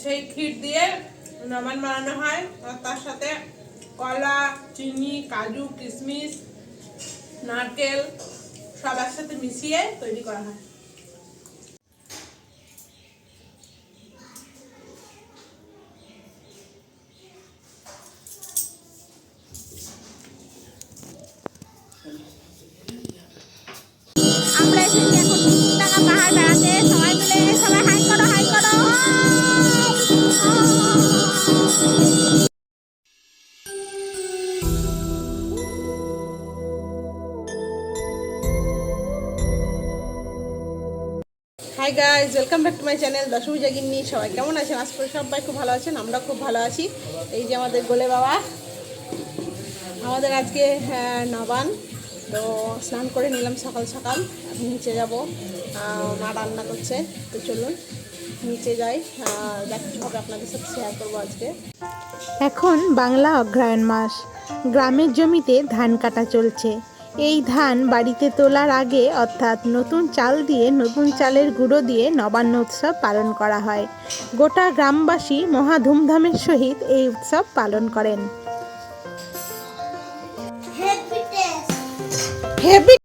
সেই ক্ষীর দিয়ে নবান বানানো হয় আর তার সাথে কলা, চিনি, কাজু, কিশমিশ, নারকেল সবার সাথে মিশিয়ে তৈরি করা হয়। Back to my channel Dashami Jagini সবাই কেমন আছেন? আজ করে সবাই খুব ভালো আছেন আমরা খুব ভালো আছি। এই যে আমাদের গোলে বাবা আমাদের আজকে হ্যাঁ, নবান। তো স্নান করে নিলাম সকাল সকাল নিচে যাব। মা রান্না করছে তো চলুন নিচে যাই। হবে আপনাদের সাথে শেয়ার করব আজকে। এখন বাংলা অগ্রায়ণ মাস। গ্রামের জমিতে ধান কাটা চলছে। এই ধান বাড়িতে তোলার আগে অর্থাৎ নতুন চাল দিয়ে নতুন চালের গুঁড়ো দিয়ে নবান্ন উৎসব পালন করা হয়। গোটা গ্রামবাসী মহা ধুমধামের সহিত এই উৎসব পালন করেন। হেভি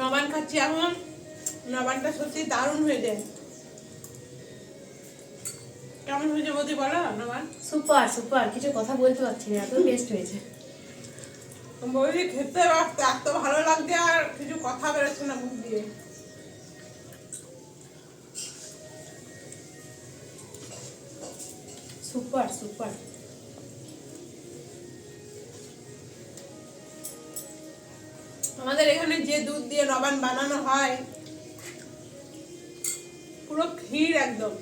নবান খাচ্ছি এখন। নবানটা সত্যি দারুণ হয়েছে। কেমন হয়েছে বৌদি বলো নবান? সুপার সুপার কিছু কথা বলতে পারছি না এত বেস্ট হয়েছে। বৌদি খেতে পারতে এত ভালো লাগছে আর কিছু কথা বেরোচ্ছে না মুখ দিয়ে। Super super. আমাদের এখানে যে দুধ দিয়ে নবান বানানো হয়। পুরো ক্ষীর একদম।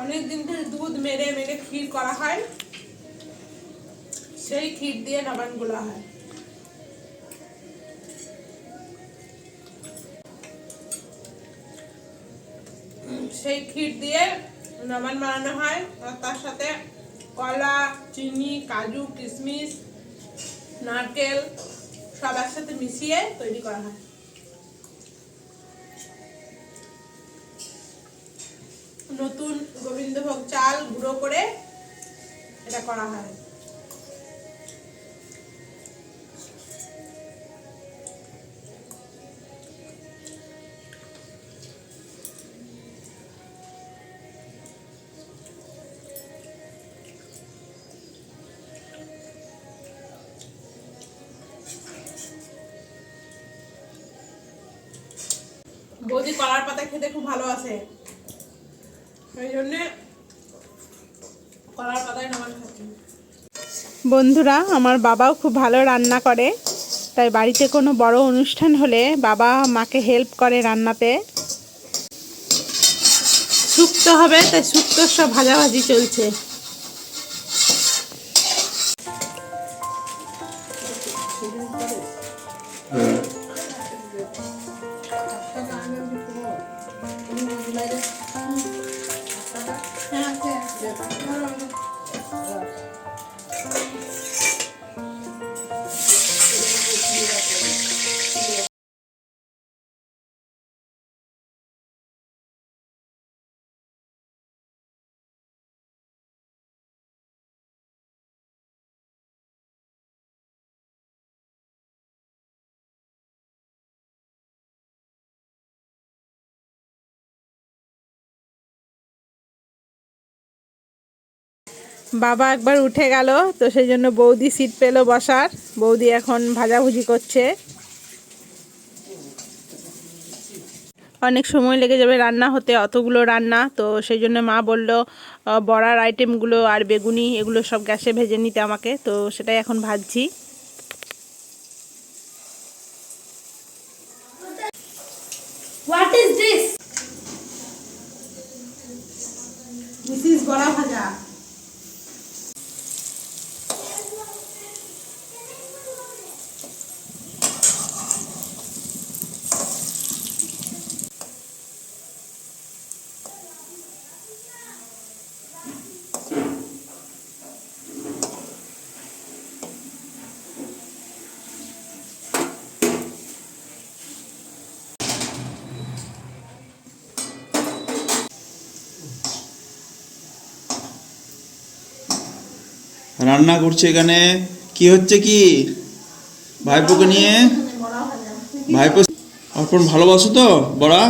অনেক দিন ধরে দুধ মেরে মেরে ক্ষীর করা হয়। সেই ক্ষীর দিয়ে নবানগুলা হয়। সেই ক্ষীর দিয়ে নবান বানানো হয় আর তার সাথে কলা, চিনি, কাজু, কিশমিশ, নারকেল সব একসাথে মিশিয়ে তৈরি করা হয়। নতুন গোবিন্দভোগ চাল গুঁড়ো করে এটা করা হয়। বৌদি কলার পাতা খেতে খুব ভালোবাসে ওই জন্যে কলার পাতায় নামান খাচ্ছি। বন্ধুরা আমার বাবাও খুব ভালো রান্না করে। তাই বাড়িতে কোনো বড় অনুষ্ঠান হলে বাবা মাকে হেল্প করে রান্নাতে। শুক্তো হবে তাই শুক্তোর সব ভাজাভাজি চলছে। বাবা একবার উঠে গেল, তো সেই জন্য বৌদি সিট পেল বসার। বৌদি এখন ভাজাভুজি করছে। অনেক সময় লেগে যাবে রান্না হতে, অতগুলো রান্না, তো সেই জন্য মা বলল বড়ার আইটেমগুলো আর বেগুনি, এগুলো সব গ্যাসে ভেজে নিতে আমাকে। তো সেটাই এখন ভাজছি। রান্না করছে এখানে। কি হচ্ছে কি? ভাইপোকে নিয়ে? ভাইপো অর্পণ ভালোবাসো তো? বড়া?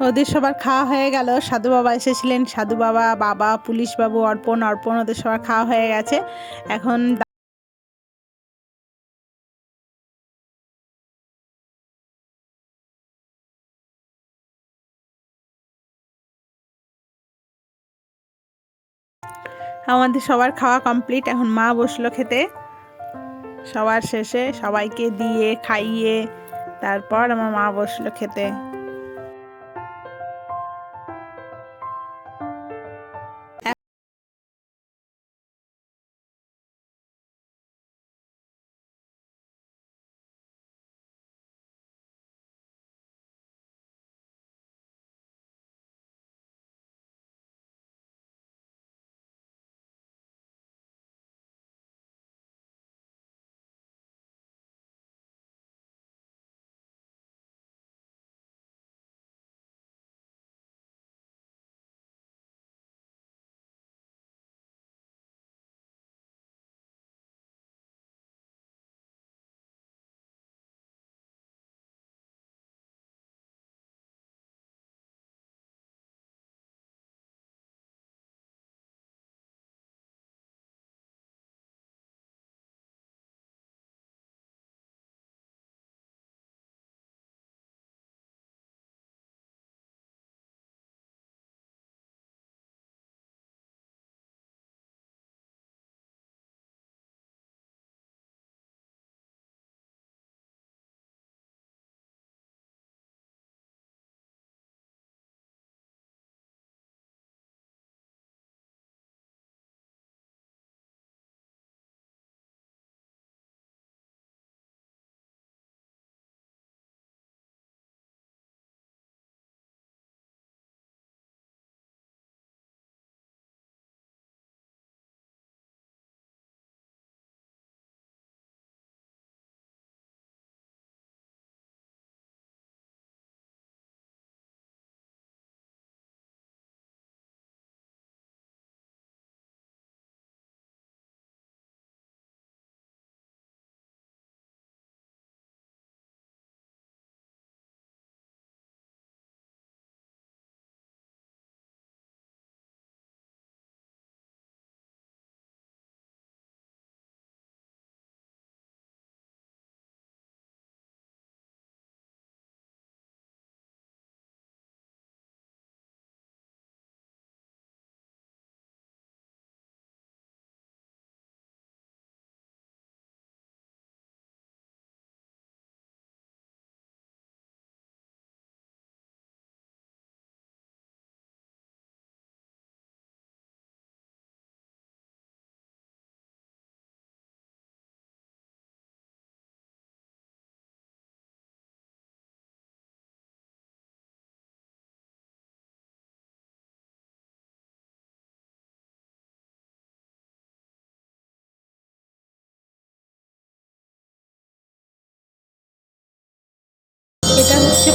ওদের সবার খাওয়া হয়ে গেল। সাধু বাবা এসেছিলেন। সাধু বাবা বাবা, পুলিশ বাবু, অর্পণ অর্পণ ওদের সবার খাওয়া হয়ে গেছে। এখন আমাদের সবার খাওয়া কমপ্লিট। এখন মা বসল খেতে। সবার শেষে সবাইকে দিয়ে, খাইয়ে, তারপর আমার মা বসল খেতে।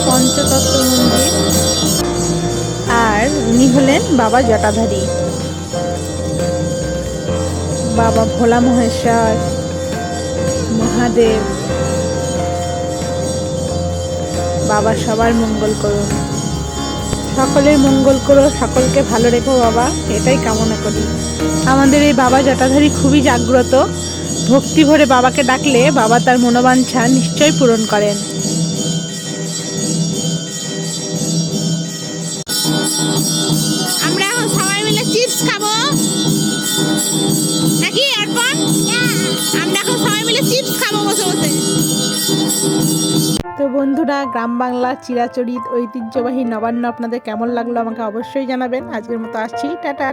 পঞ্চতত্ত্ব মন্দির আর উনি হলেন বাবা জটাধারী। বাবা ভোলা মহেশ্বর, মহাদেব। বাবা সবার মঙ্গল করুন। সকলের মঙ্গল করো, সকলকে ভালো রেখো বাবা, এটাই কামনা করি। আমাদের এই বাবা জটাধারী খুবই জাগ্রত। ভক্তি ভরে বাবাকে ডাকলে বাবা তার মনোবাঞ্ছা নিশ্চয় পূরণ করেন। আমরা এখন সবাই মিলে চিপস খাব বসে বসে। তো বন্ধুরা, গ্রাম বাংলার চিরাচরিত ঐতিহ্যবাহী নবান্ন আপনাদের কেমন লাগল আমাকে অবশ্যই জানাবেন। আজকের মতো আসছি, টাটা।